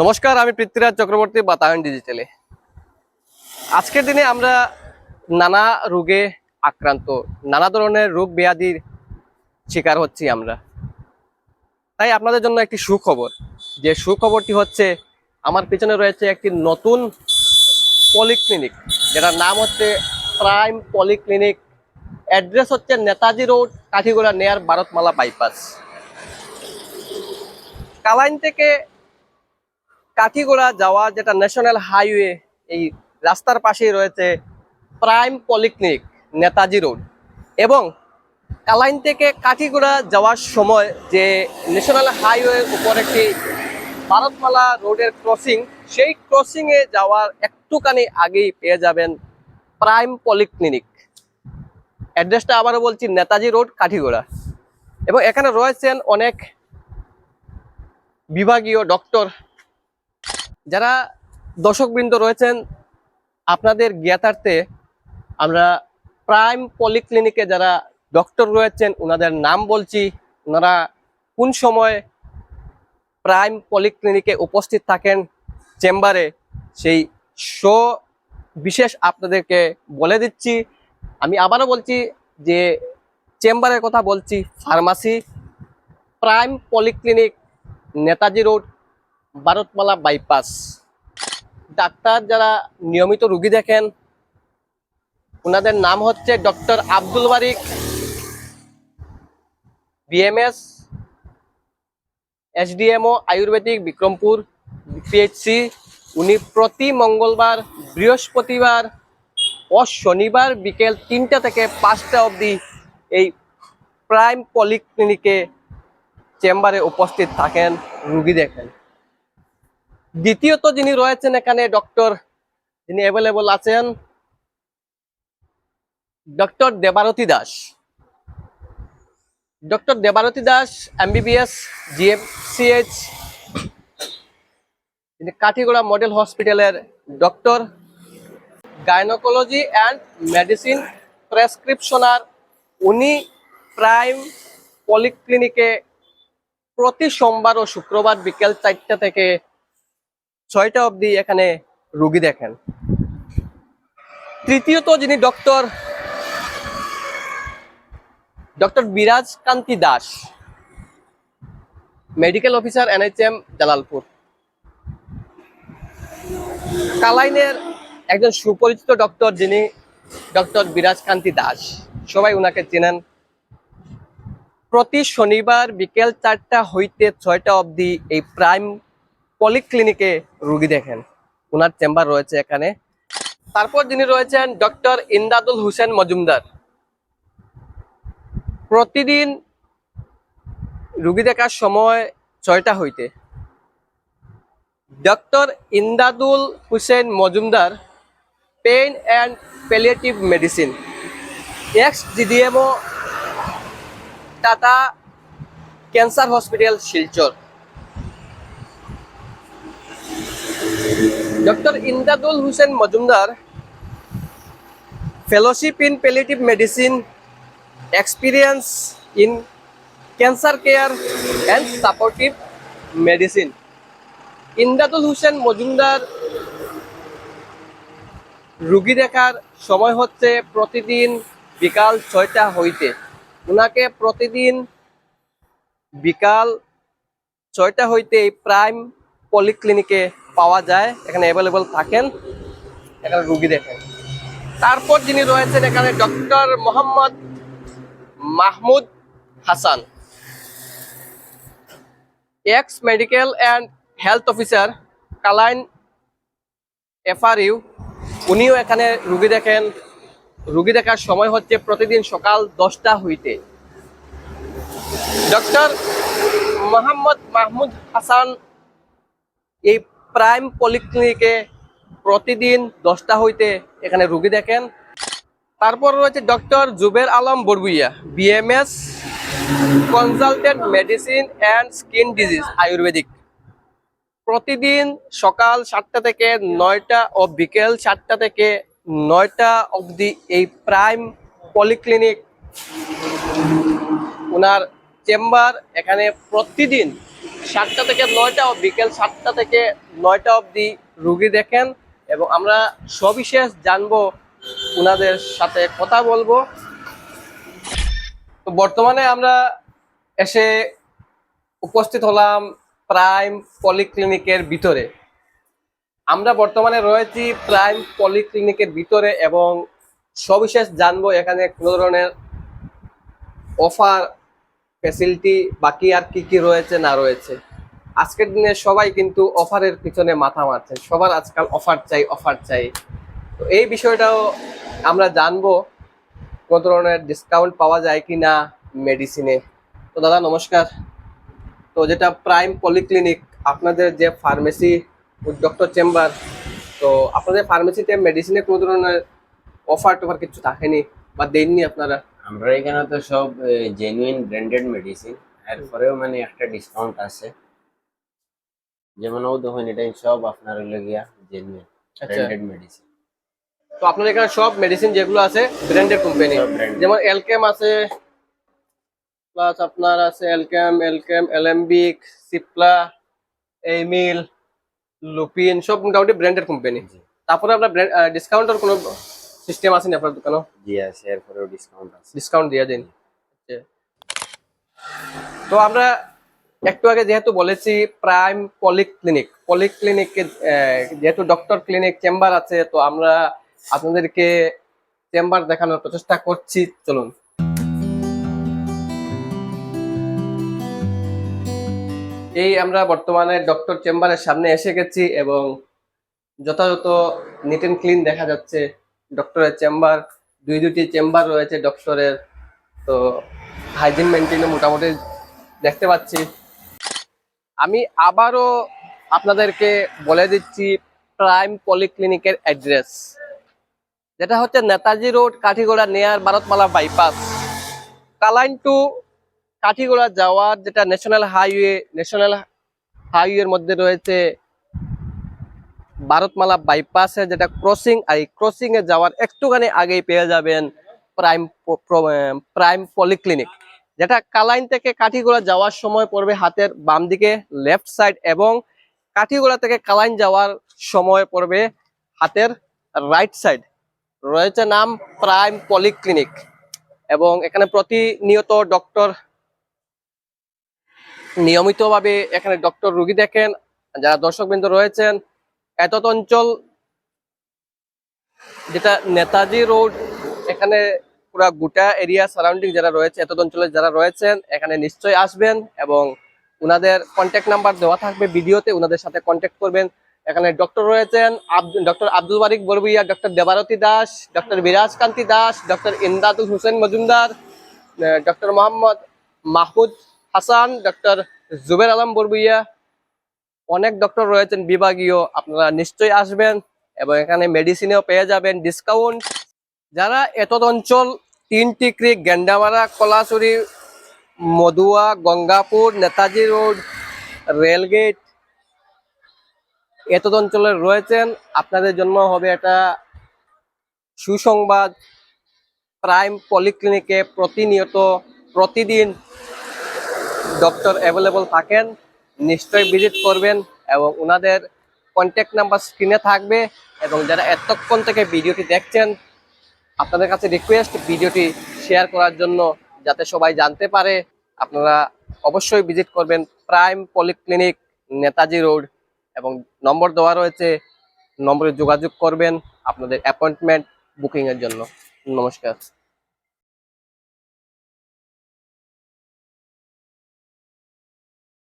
নমস্কার, আমি পৃথ্বীরাজ চক্রবর্তী, বাতায়ন ডিজিটালে আজকের দিনে আমরা নানা রোগে আক্রান্ত, নানা ধরনের রোগ ব্যাধির শিকার হচ্ছি আমরা। তাই আপনাদের জন্য একটি সুখবর, যে সুখবরটি হচ্ছে, আমার পিছনে রয়েছে একটি নতুন পলিক্লিনিক যেটার নাম হচ্ছে প্রাইম পলিক্লিনিক অ্যাড্রেস হচ্ছে Netaji road, Kathigora near Bharatmala bypass Kalain থেকে কাঠিগোড়া যাওয়া যেটা ন্যাশনাল হাইওয়ে এই রাস্তার পাশেই রয়েছে প্রাইম পলিক্লিনিক নেতাজি রোড এবং কালাইন থেকে কাঠিগোড়া যাওয়ার সময় যে ন্যাশনাল হাইওয়ের উপর একটি ভারতমালা রোডের ক্রসিং সেই ক্রসিংয়ে যাওয়ার একটুখানি আগেই পেয়ে যাবেন প্রাইম পলিক্লিনিক অ্যাড্রেসটা আবারও বলছি, নেতাজি রোড কাঠিগোড়া এবং এখানে রয়েছেন অনেক বিভাগীয় ডক্টর যারা দর্শকবৃন্দ রয়েছেন, আপনাদের জ্ঞাতার্থে আমরা প্রাইম পলিক্লিনিকে যারা ডক্টর রয়েছেন ওনাদের নাম বলছি। ওনারা কোন সময় প্রাইম পলিক্লিনিকে উপস্থিত থাকেন চেম্বারে, সেই শো বিশেষ আপনাদেরকে বলে দিচ্ছি। আমি আবারও বলছি যে চেম্বারের কথা বলছি, pharmacy, Prime polyclinic, Netaji road Bharatmala bypass doctor যারা নিয়মিত রুগী দেখেন ওনাদের নাম হচ্ছে doctor Abdul Barik BMS SDMO Ayurvedic, Bikrampur PHC উনি প্রতি মঙ্গলবার, বৃহস্পতিবার ও শনিবার বিকেল তিনটা থেকে পাঁচটা অবধি এই প্রাইম পলিক্লিনিকে চেম্বারে উপস্থিত থাকেন, রুগী দেখেন। দ্বিতীয়ত যিনি রয়েছেন এখানে ডক্টর যিনি অ্যাভেলেবল আছেন, doctor Debarati Das. Doctor Debarati Das MBBS GMCH তিনি কাঠিগোড়া মডেল হসপিটালের ডক্টর গাইনোকোলজি অ্যান্ড মেডিসিন প্রেসক্রিপশনার উনি প্রাইম পলিক্লিনিকে প্রতি সোমবার ও শুক্রবার বিকেল চারটা থেকে ছয়টা অবধি এখানে রুগী দেখেন। তৃতীয়ত যিনি doctor doctor Biraj Kanti Das, medical officer NHM Jalalpur. কালাইনের একজন সুপরিচিত ডক্টর যিনি ডক্টর বিরাজ কান্তি দাস। সবাই ওনাকে চেনেন। প্রতি শনিবার বিকেল চারটা হইতে ছয়টা অবধি এই প্রাইম পলিক্লিনিকে রুগী দেখেন। ওনার চেম্বার রয়েছে এখানে। তারপর যিনি রয়েছেন ডক্টর ইন্দাদুল হোসেন মজুমদার। প্রতিদিন রুগী দেখার সময় ছয়টা হইতে। Doctor Imdadul Hussain Majumdar pain and palliative medicine ex GDMO Tata cancer hospital Silchar. Doctor Imdadul Hussain Majumdar, fellowship in palliative medicine experience in cancer care and supportive medicine Imdadul Hussain Majumdar, রুগী দেখার সময় হচ্ছে প্রতিদিন বিকাল ছয়টা হইতে। ওনাকে প্রতিদিন বিকাল ছয়টা হইতে প্রাইম পলিক্লিনিকে পাওয়া যায়, এখানে অ্যাভেলেবল থাকেন। এখানে রুগী দেখেন। তারপর যিনি রয়েছেন এখানে doctor Mohammad Mahmud Hasan. Ex medical and health officer Kalain FRU. উনিও এখানে রুগী দেখেন। রুগী দেখার সময় হচ্ছে প্রতিদিন সকাল দশটা হইতে। ডক্টর মোহাম্মদ মাহমুদ হাসান এই প্রাইম পলিক্লিনিকে প্রতিদিন দশটা হইতে এখানে রুগী দেখেন। তারপর রয়েছে doctor Zubair Alam Barbhuiya BMS consultant medicine and skin disease Ayurvedic. প্রতিদিন সকাল সাতটা থেকে নয়টা ও বিকেল সাতটা থেকে নয়টা অবধি এই প্রাইম পলিক্লিনিক, ওনার চেম্বার এখানে প্রতিদিন সাতটা থেকে নয়টা বিকেল সাতটা থেকে নয়টা অবধি রুগী দেখেন এবং আমরা সবিশেষ জানব ওনাদের সাথে কথা বলব। তো বর্তমানে আমরা এসে উপস্থিত হলাম প্রাইম পলিক্লিনিকের ভিতরে। আমরা বর্তমানে রয়েছি প্রাইম পলিক্লিনিকের ভিতরে এবং সবিশেষ জানব এখানে কোনো ধরনের অফার ফ্যাসিলিটি বাকি আর কি কি রয়েছে, না রয়েছে। আজকের দিনে সবাই কিন্তু অফারের পিছনে মাথা মারছে। সবার আজকাল অফার চাই অফার চাই। তো এই বিষয়টাও আমরা জানব, কোন ধরনের ডিসকাউন্ট পাওয়া যায় কি না মেডিসিনে তো দাদা, নমস্কার। তো যেটা প্রাইম পলিক্লিনিক আপনাদের যে ফার্মেসি ডক্টর চেম্বার তো আপনাদের ফার্মেসিতে মেডিসিনে কোনো ধরনের অফার টফার কিছু থাকেনি বা দেননি আপনারা? আমরা এখানে তো সব জেনুইন ব্র্যান্ডেড মেডিসিন এরপরেও মানে একটা ডিসকাউন্ট আছে। যেমন ও দেখুন এটা সব আপনার হলো গিয়া জেনুইন ব্র্যান্ডেড মেডিসিন তো আপনার এখানে সব মেডিসিন যেগুলো আছে ব্র্যান্ডেড কোম্পানি। যেমন এলকেম আছে প্লাস আপনার আছে Alkem Alkem Alembic Sipla এইমিল Lupin সব মোটামুটি ব্র্যান্ডেড কোম্পানি তারপরে আপনার ডিসকাউন্টের কোনো সিস্টেম আছে না আপনার দোকানে জি আছে এরপরেও ডিসকাউন্ট আছে। ডিসকাউন্ট দিয়ে দিন। তো আমরা একটু আগে যেহেতু বলেছি প্রাইম পলিক্লিনিক পলিক্লিনিকে যেহেতু ডক্টর ক্লিনিক চেম্বার আছে তো আমরা আপনাদেরকে চেম্বার দেখানোর প্রচেষ্টা করছি চলুন। এই আমরা বর্তমানে ডক্টর চেম্বারের সামনে এসে গেছি এবং যথাযথ নিট অ্যান্ড ক্লিন দেখা যাচ্ছে। ডক্টরের চেম্বার, দুই দুটি চেম্বার রয়েছে ডক্টরের। তো হাইজিন মেনটেনে মোটামুটি দেখতে পাচ্ছি। আমি আবারও আপনাদেরকে বলে দিচ্ছি প্রাইম পলিক্লিনিকের অ্যাড্রেস। যেটা হচ্ছে Netaji road, Katigora near Bharatmala bypass Kalain to Katigora যাওয়ার যেটা ন্যাশনাল হাইওয়ে ন্যাশনাল হাইওয়ের মধ্যে রয়েছে ভারতমালা বাইপাসে যেটা ক্রসিং আর এই ক্রসিং এ যাওয়ার একটুখানি আগেই পেয়ে যাবেন প্রাইম প্রাইম পলিক্লিনিক যেটা কালাইন থেকে কাঠিগোড়া যাওয়ার সময় পড়বে হাতের বাম দিকে লেফট সাইড এবং কাঠিগোড়া থেকে কালাইন যাওয়ার সময় পড়বে হাতের রাইট সাইড রয়েছে নাম প্রাইম পলিক্লিনিক এবং এখানে প্রতিনিয়ত ডক্টর নিয়মিতভাবে এখানে ডক্টর রুগী দেখেন, যারা দর্শকবৃন্দ রয়েছেন এত অঞ্চল যেটা নেতাজি রোড, এখানে পুরা গোটা এরিয়া সারাউন্ডিং যারা রয়েছে এত অঞ্চলে যারা রয়েছেন, এখানে নিশ্চয়ই আসবেন এবং উনাদের কন্ট্যাক্ট নাম্বার দেওয়া থাকবে ভিডিওতে, উনাদের সাথে কন্ট্যাক্ট করবেন। এখানে ডক্টর রয়েছেন doctor Abdul Barik Barbhuiya doctor Debarati Das doctor Biraj Kanti Das doctor Imdadul Hossain Majumdar doctor Mohammad Mahmud Hasan doctor Zubair Alam Barbhuiya অনেক ডক্টর রয়েছেন, বিভাগীয়। আপনারা নিশ্চয়ই আসবেন এবং এখানে মেডিসিনেও পেয়ে যাবেন ডিসকাউন্ট যারা এতদ অঞ্চল তিন Tikri Gendamara Kalachuri Madhua Gangapur, Netaji road, rail gate এতদ অঞ্চলে রয়েছেন, আপনাদের জন্য হবে এটা সুসংবাদ। প্রাইম পলিক্লিনিকে প্রতিনিয়ত, প্রতিদিন ডক্টর অ্যাভেলেবল থাকেন। নিশ্চয়ই ভিজিট করবেন এবং ওনাদের কন্ট্যাক্ট নাম্বার স্ক্রিনে থাকবে এবং যারা এতক্ষণ থেকে ভিডিওটি দেখছেন, আপনাদের কাছে রিকোয়েস্ট ভিডিওটি শেয়ার করার জন্য যাতে সবাই জানতে পারে, আপনারা অবশ্যই ভিজিট করবেন প্রাইম পলিক্লিনিক নেতাজি রোড এবং নম্বর দেওয়া রয়েছে, নম্বরে যোগাযোগ করবেন আপনাদের অ্যাপয়েন্টমেন্ট বুকিংয়ের জন্য। নমস্কার।